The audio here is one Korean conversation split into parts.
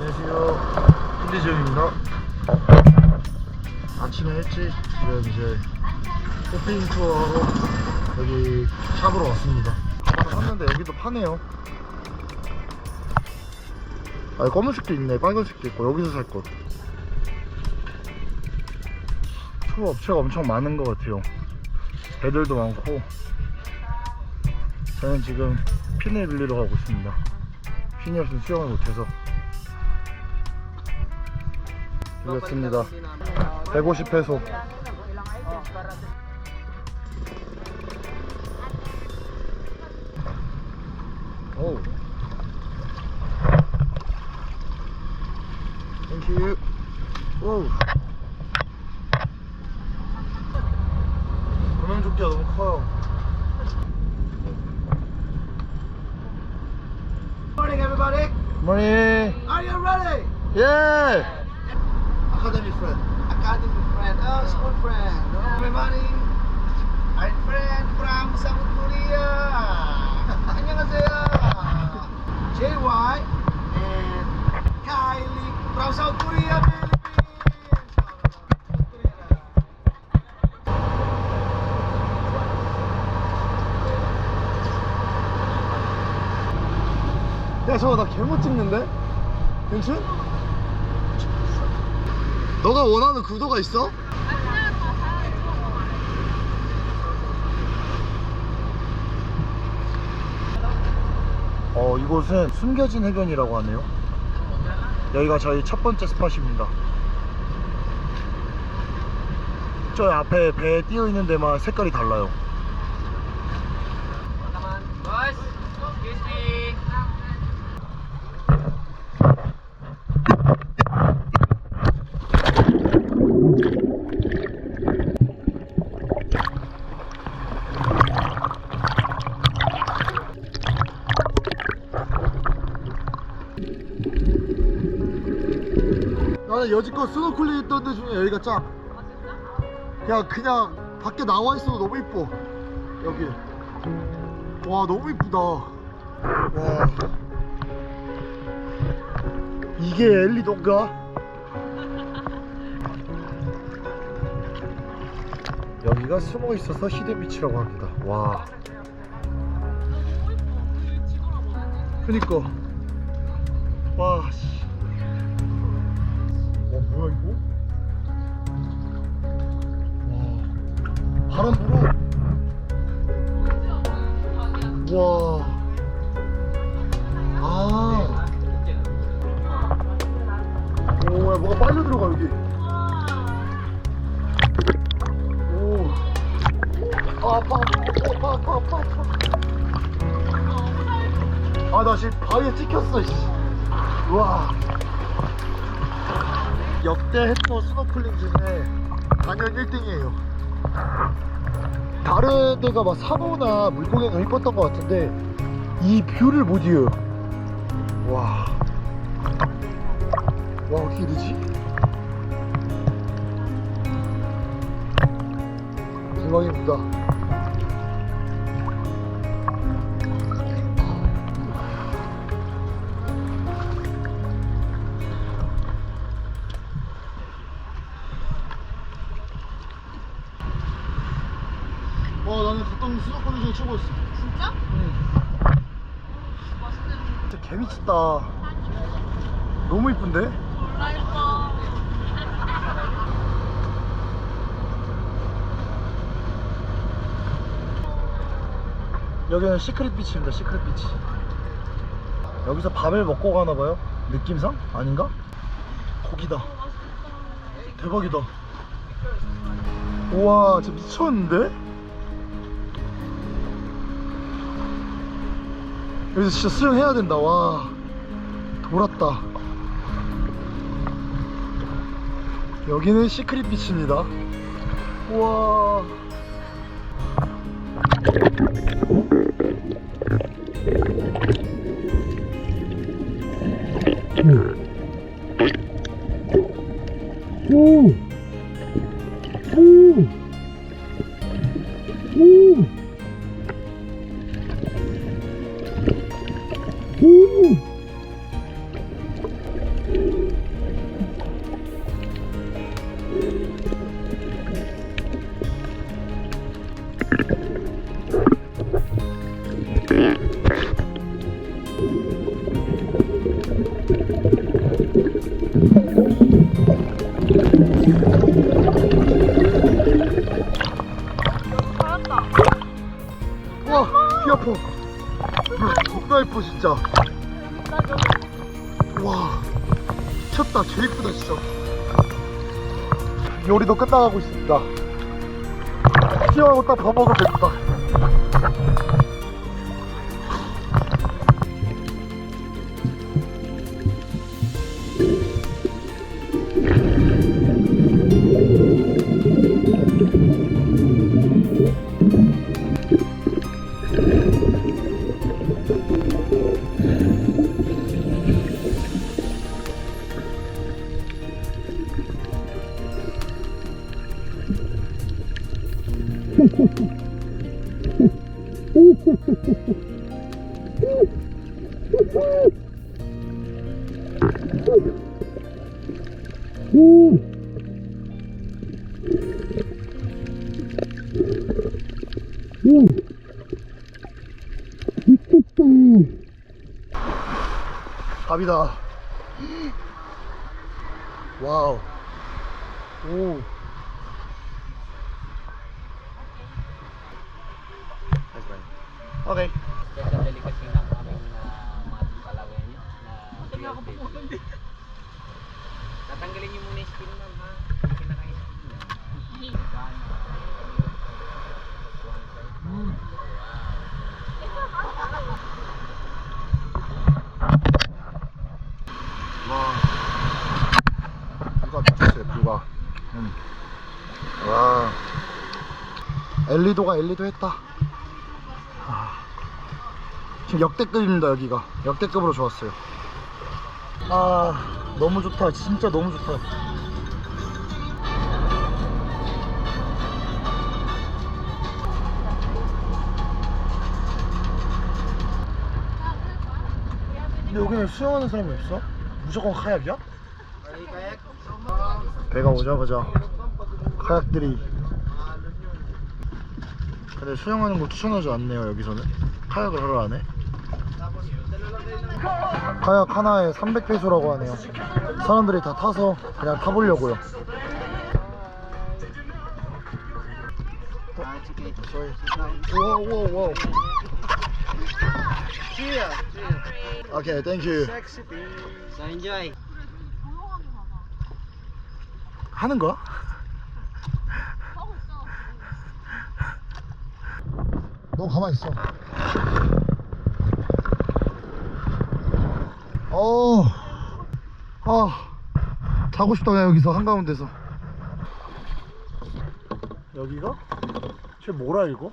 안녕하세요. 필리조입니다. 아침에 일찍 지금 이제 호핑 투어하러 여기 샵으로 왔습니다. 샀는데 여기도 파네요. 아, 검은색도 있네. 빨간색도 있고 여기서 살 것. 투어 업체가 엄청 많은 것 같아요. 배들도 많고. 저는 지금 핀을 빌리러 가고 있습니다. 없으면 수영을 못해서. 빌렸습니다. 150페소. 오. 땡큐. 오. 구명조끼가 너무 커요. Morning, everybody. 머니. Are you ready? 예. 아카데미 프렌드. Academy friend, oh, school friend. Hello, everybody. I'm friend from South Korea. 안녕하세요. JY and Kylie from South Korea, 야 저거 나 개못 찍는데? 괜찮? 너가 원하는 구도가 있어? 어 이곳은 숨겨진 해변이라고 하네요. 여기가 저희 첫 번째 스팟입니다. 저 앞에 배에 띄어 있는 데만 색깔이 달라요 Boys, excuse me. 나는 여지껏 스노클링 했던 데 중에 여기가 짱. 그냥 그냥 밖에 나와 있어도 너무 이뻐. 여기. 와 너무 이쁘다. 와. 이게 엘리도인가? 여기가 숨어 있어서 히든 비치라고 합니다. 와. 그니까. 와, 씨. 와 뭐야 이거? 와 바람 불어 와 아. 오, 야, 뭐가 빨려 들어가, 여기. 오. 아, 아파, 아파, 아파, 아파, 아파. 아, 나 지금 바위에 찍혔어, 씨. 우와. 역대 했던 스노클링 중에 단연 1등이에요. 다른 데가 막 산호나 물고기가 이뻤던 것 같은데 이 뷰를 못 이어요. 와. 와, 어떻게 이러지? 대박입니다. 갔던 스노클링 중에 최고였어. 진짜? 응. 진짜 개미쳤다. 너무 이쁜데? 몰라 예뻐 여기는 시크릿 비치입니다. 시크릿 비치. 여기서 밥을 먹고 가나 봐요. 느낌상? 아닌가? 고기다. 대박이다. 우와, 진짜 미쳤는데? 여기서 진짜 수영해야 된다. 와, 돌았다. 여기는 시크릿 비치입니다. 우와. 오! 오! 요리도 끝나가고 있습니다. 시원하고 딱 밥 먹으면 되겠다 밥이다. 와우. 오 오케이 Special delicacy ng aming uh, mga palawin nyo na Tatanggalin nyo muna yung skin ma'am ha. Kinakain skin 음. 와 누가 미쳤어요 누가 음. 와 엘리도가 엘리도 했다 아. 지금 역대급입니다 여기가. 역대급으로 좋았어요. 아 너무 좋다. 진짜 너무 좋다. 근데 여기는 수영하는 사람이 없어? 무조건 카약이야? 배가 오자마자 카약들이. 근데 수영하는 거 추천하지 않네요 여기서는. 카약을 하러 안 해? 카약 하나에 300페소라고 하네요 사람들이 다 타서 그냥 타보려고요 우와 우와 우와 오케이 땡큐 enjoy! 하는 거야? 너 가만히 있어. 어, 아, 자고 싶다 그냥 여기서 한가운데서. 여기가? 쟤 뭐라 이거?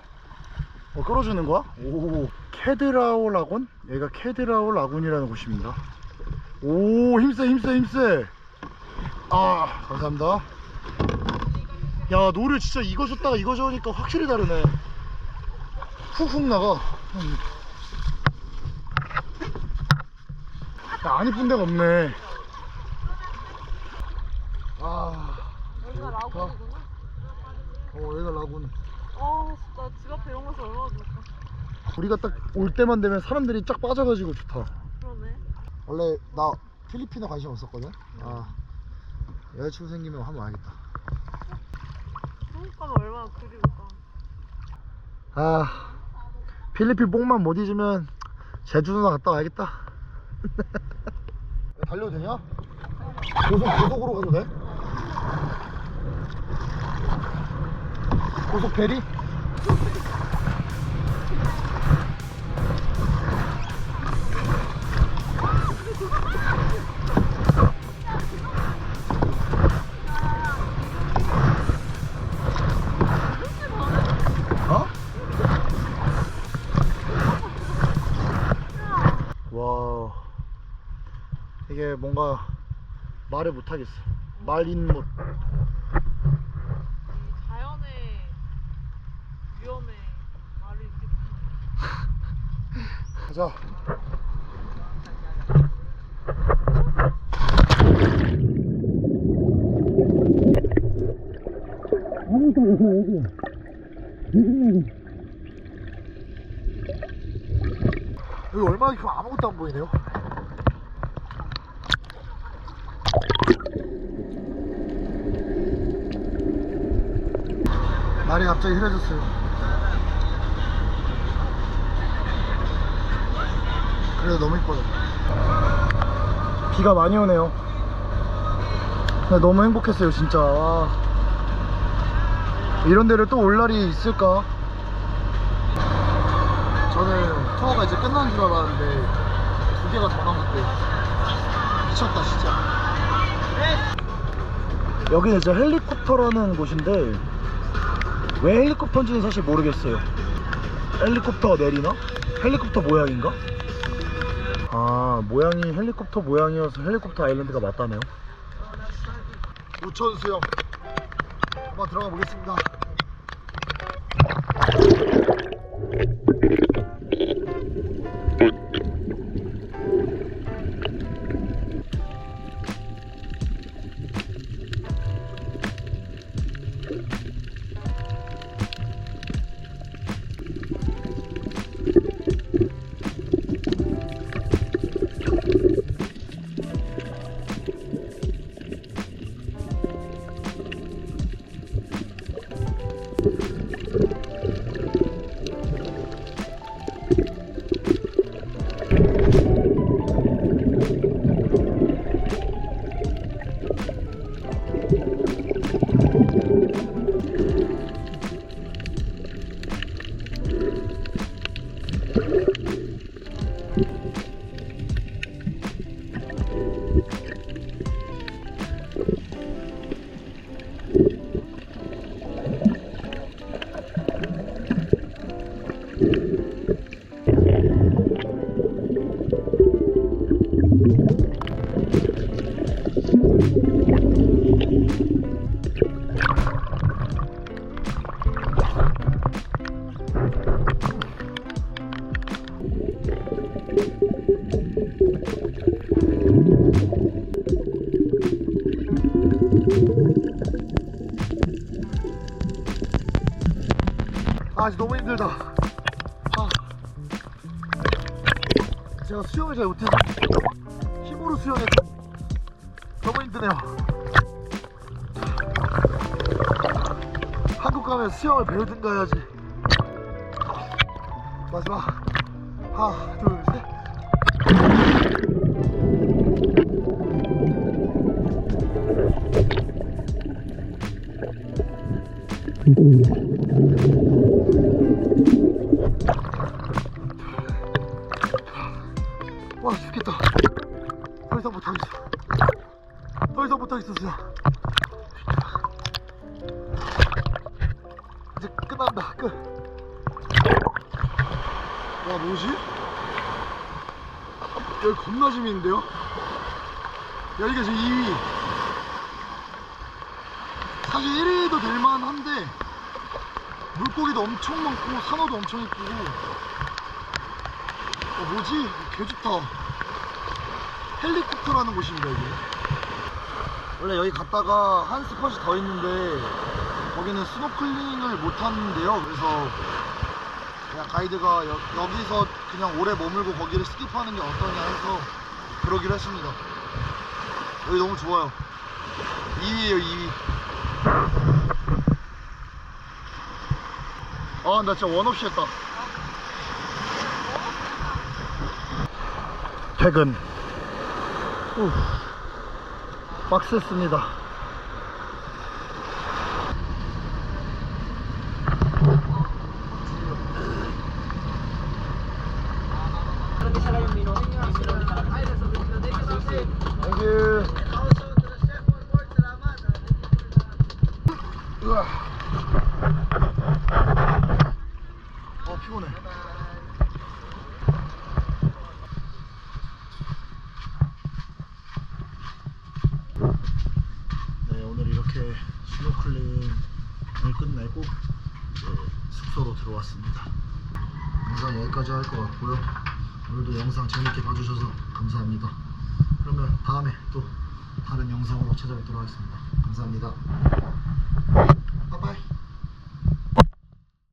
어, 끌어주는 거야? 오, 캐드라오 라군? 여기가 캐드라오 라군이라는 곳입니다. 오, 힘세, 힘세, 힘세. 아 감사합니다 야 노를 진짜 이거 줬다가 이거 저으니까 확실히 다르네 훅훅 나가 음. 야 안 이쁜 데가 없네. 아. 여기가 라구구나. 어 여기가 라군 아 진짜 집 앞에 이런 거서 얼마나 좋을까. 우리가 딱 올 때만 되면 사람들이 쫙 빠져가지고 좋다. 그러네. 원래 나 필리핀에 관심 없었거든? 아. 여자친구 생기면 한번 와야겠다. 한국 가면 얼마나 그리울까. 아. 필리핀 뽕만 못 잊으면 제주도나 갔다 와야겠다 달려도 되냐? 고속, 고속으로 가도 돼? 고속 페리? 뭔가 말을 못하겠어. 말인 못. 이 자연의 위험에 말을 이렇게 가자. 여기 얼마나 깊으면 아무것도 안 보이네요 갑자기 흐려졌어요. 그래도 너무 이뻐요. 비가 많이 오네요. 나 너무 행복했어요 진짜. 아. 이런 데를 또 올 날이 있을까? 저는 투어가 이제 끝난 줄 알았는데 두 개가 더 남았대. 미쳤다 진짜. 여기는 이제 헬리콥터라는 곳인데 왜 헬리콥터인지는 사실 모르겠어요 헬리콥터가 내리나? 헬리콥터 모양인가? 아 모양이 헬리콥터 모양이어서 헬리콥터 아일랜드가 맞다네요 우천 수영 한번 들어가 보겠습니다 수영을 잘 못해서 힘으로 수영해서 너무 힘드네요. 한국 가면 수영을 배우든가 해야지. 마지막. 하나 둘셋. 와 이상 못하겠어 더 이상 못하겠어 진짜 이제 끝난다 끝 와, 뭐지? 여기 겁나 재밌는데요? 여기가 제 2위 사실 1위도 될만 한데 물고기도 엄청 많고 산호도 엄청 이쁘고 어, 뭐지? 개 좋다. 헬리콥터라는 곳입니다, 이게. 원래 여기 갔다가 한 스팟이 더 있는데, 거기는 스노클링을 못 하는데요. 그래서, 그냥 가이드가 여, 여기서 그냥 오래 머물고 거기를 스킵하는 게 어떠냐 해서, 그러기로 했습니다. 여기 너무 좋아요. 2위에요, 2위. 아, 나 진짜 원 없이 했다. 퇴근 후, 빡셌습니다 땡큐 으아. 어 피곤해 네, 오늘 이렇게 스노클링을 끝내고 이제 숙소로 들어왔습니다. 영상 여기까지 할 것 같고요. 오늘도 영상 재밌게 봐주셔서 감사합니다. 그러면 다음에 또 다른 영상으로 찾아뵙도록 하겠습니다. 감사합니다.